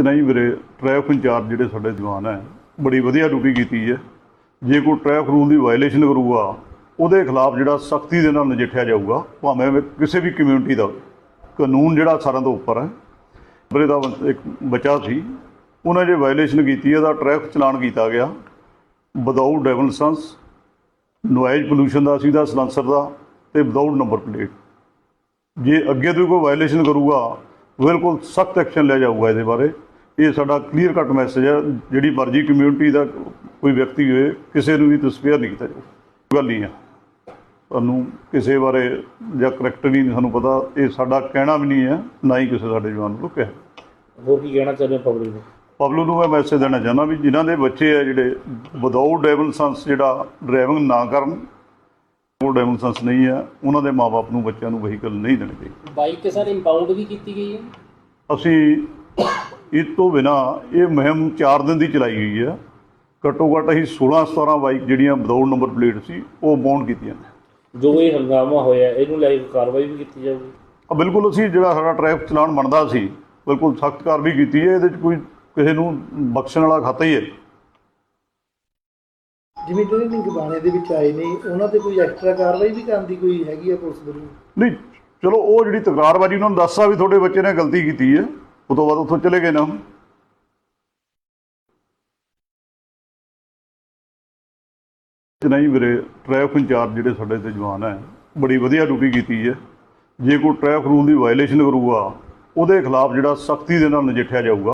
ਨਹੀਂ ਵੀਰੇ traffic incharge ਜਿਹੜੇ ਸਾਡੇ ਜਵਾਨ ਹੈ, ਬੜੀ ਵਧੀਆ ਡਿਊਟੀ ਕੀਤੀ ਹੈ। ਜੇ ਕੋਈ ਟ੍ਰੈਫਿਕ ਰੂਲ ਦੀ ਵਾਇਲੇਸ਼ਨ ਕਰੂਗਾ, ਉਹਦੇ ਖਿਲਾਫ ਜਿਹੜਾ ਸਖਤੀ ਦੇ ਨਾਲ ਨਜਿੱਠਿਆ ਜਾਊਗਾ, ਭਾਵੇਂ ਕਿਸੇ ਵੀ ਕਮਿਊਨਿਟੀ ਦਾ, ਕਾਨੂੰਨ ਜਿਹੜਾ ਸਾਰਿਆਂ ਤੋਂ ਉੱਪਰ ਹੈ। ਵੀਰੇ ਦਾ ਇੱਕ ਬੱਚਾ ਸੀ, ਉਹਨਾਂ ਜੇ ਵਾਇਲੇਸ਼ਨ ਕੀਤੀ ਹੈ ਦਾ ਟ੍ਰੈਫਿਕ ਚਲਾਨ ਕੀਤਾ ਗਿਆ। Without driving license noise pollution ਦਾ ਸੀ ਦਾ ਸਲੈਂਸਰ ਦਾ, ਤੇ ਵਿਦਆਊਟ ਨੰਬਰ ਪਲੇਟ ਜੇ ਅੱਗੇ ਤੋਂ ਕੋਈ ਵਾਇਲੇਸ਼ਨ ਕਰੂਗਾ, ਬਿਲਕੁਲ ਸਖਤ ਐਕਸ਼ਨ ਲਿਆ ਜਾਊਗਾ ਇਹਦੇ ਬਾਰੇ। ਇਹ ਸਾਡਾ ਕਲੀਅਰ ਕੱਟ ਮੈਸੇਜ ਹੈ ਜਿਹੜੀ ਮਰਜ਼ੀ ਕਮਿਊਨਿਟੀ ਦਾ ਕੋਈ ਵਿਅਕਤੀ ਹੋਵੇ ਕਿਸੇ ਨੂੰ ਵੀ ਤਸਵੀਰ ਨਹੀਂ ਕੀਤਾ ਜਾਊਗਾ ਗੱਲ ਨਹੀਂ ਹੈ। ਤੁਹਾਨੂੰ ਕਿਸੇ ਬਾਰੇ ਜਾਂ ਕਰੈਕਟਰ ਨਹੀਂ ਸਾਨੂੰ ਪਤਾ ਇਹ ਸਾਡਾ ਕਹਿਣਾ ਵੀ ਨਹੀਂ ਹੈ ਨਾ ਹੀ ਕਿਸੇ ਸਾਡੇ ਜਵਾਨ ਨੂੰ ਕਿਹਾ। ਹੋਰ ਕੀ ਕਹਿਣਾ ਚਾਹੁੰਦੇ ਪਬਲਿਕ ਨੂੰ? ਪਬਲਿਕ ਨੂੰ ਮੈਂ ਮੈਸੇਜ ਦੇਣਾ ਚਾਹੁੰਦਾ ਵੀ ਜਿਨ੍ਹਾਂ ਦੇ ਬੱਚੇ ਆ ਜਿਹੜੇ ਵਿਦਆਊਟ ਡਰਾਈਵਿੰਗ ਲਾਇਸੈਂਸ ਜਿਹੜਾ ਡਰਾਈਵਿੰਗ ਨਾ ਕਰਨ ਉਹ ਡਰਾਈਵਿੰਗ ਲਾਇਸੈਂਸ ਨਹੀਂ ਹੈ ਉਹਨਾਂ ਦੇ ਮਾਪੇ ਨੂੰ ਬੱਚਿਆਂ ਨੂੰ ਵਹੀਕਲ ਨਹੀਂ ਦੇਣੇ ਚਾਹੀਦੇ। ਬਾਈਕ ਤੇ ਸਰ ਇੰਪਾਊਂਡ ਵੀ ਕੀਤੀ ਗਈ ਹੈ? ਅਸੀਂ ਇਸ ਤੋਂ ਬਿਨਾ ਇਹ ਮੁਹਿੰਮ 4 ਦਿਨ ਦੀ ਚਲਾਈ ਗਈ ਹੈ। ਘੱਟੋ ਘੱਟ ਅਸੀਂ 16 17 ਬਾਈਕ ਜਿਹੜੀਆਂ ਵਿਦਆਊਟ ਨੰਬਰ ਪਲੇਟ ਸੀ ਉਹ ਬਾਉਂਡ ਕੀਤੀਆਂ ਨੇ। ਜੋ ਇਹ ਹੰਗਾਮਾ ਹੋਇਆ ਇਹਨੂੰ ਲੈ ਕੇ ਕਾਰਵਾਈ ਵੀ ਕੀਤੀ ਜਾਊਗੀ। ਆ ਬਿਲਕੁਲ ਅਸੀਂ ਜਿਹੜਾ ਸਾਡਾ ਟ੍ਰੈਫਿਕ ਚਲਾਨ ਬਣਦਾ ਸੀ ਬਿਲਕੁਲ ਸਖਤ ਕਾਰਵਾਈ ਕੀਤੀ ਹੈ। ਇਹਦੇ 'ਚ ਕੋਈ ਕਿਸੇ ਨੂੰ ਬਖਸ਼ਣ ਵਾਲਾ ਖਾਤਾ ਹੀ ਹੈ। ਜਿਵੇਂ ਜਿਹੜੇ ਨਿਗਰਾਨੇ ਦੇ ਵਿੱਚ ਆਏ ਨੇ ਉਹਨਾਂ ਤੇ ਕੋਈ ਐਕਸਟਰਾ ਕਾਰਵਾਈ ਵੀ ਕਰਨ ਦੀ ਕੋਈ ਹੈਗੀ ਆ ਪੁਲਿਸ ਵੱਲੋਂ? ਨਹੀਂ ਚਲੋ ਉਹ ਜਿਹੜੀ ਤਕਰਾਰਬਾਜ਼ੀ ਉਹਨਾਂ ਨੂੰ ਦੱਸਾ ਵੀ ਤੁਹਾਡੇ ਬੱਚੇ ਨੇ ਗਲਤੀ ਕੀਤੀ ਹੈ। ਉਹ ਤੋਂ ਬਾਅਦ ਉੱਥੋਂ ਚਲੇ ਗਏ ਨਾ ਨਹੀਂ ਵੀਰੇ ਟ੍ਰੈਫਿਕ ਇੰਚਾਰਜ ਜਿਹੜੇ ਸਾਡੇ ਤੇ ਜਵਾਨ ਹੈ, ਬੜੀ ਵਧੀਆ ਡਿਊਟੀ ਕੀਤੀ ਹੈ। ਜੇ ਕੋਈ ਟ੍ਰੈਫਿਕ ਰੂਲ ਦੀ ਵਾਇਲੇਸ਼ਨ ਕਰੂਗਾ, ਉਹਦੇ ਖਿਲਾਫ ਜਿਹੜਾ ਸਖਤੀ ਦੇ ਨਾਲ ਨਜਿੱਠਿਆ ਜਾਊਗਾ।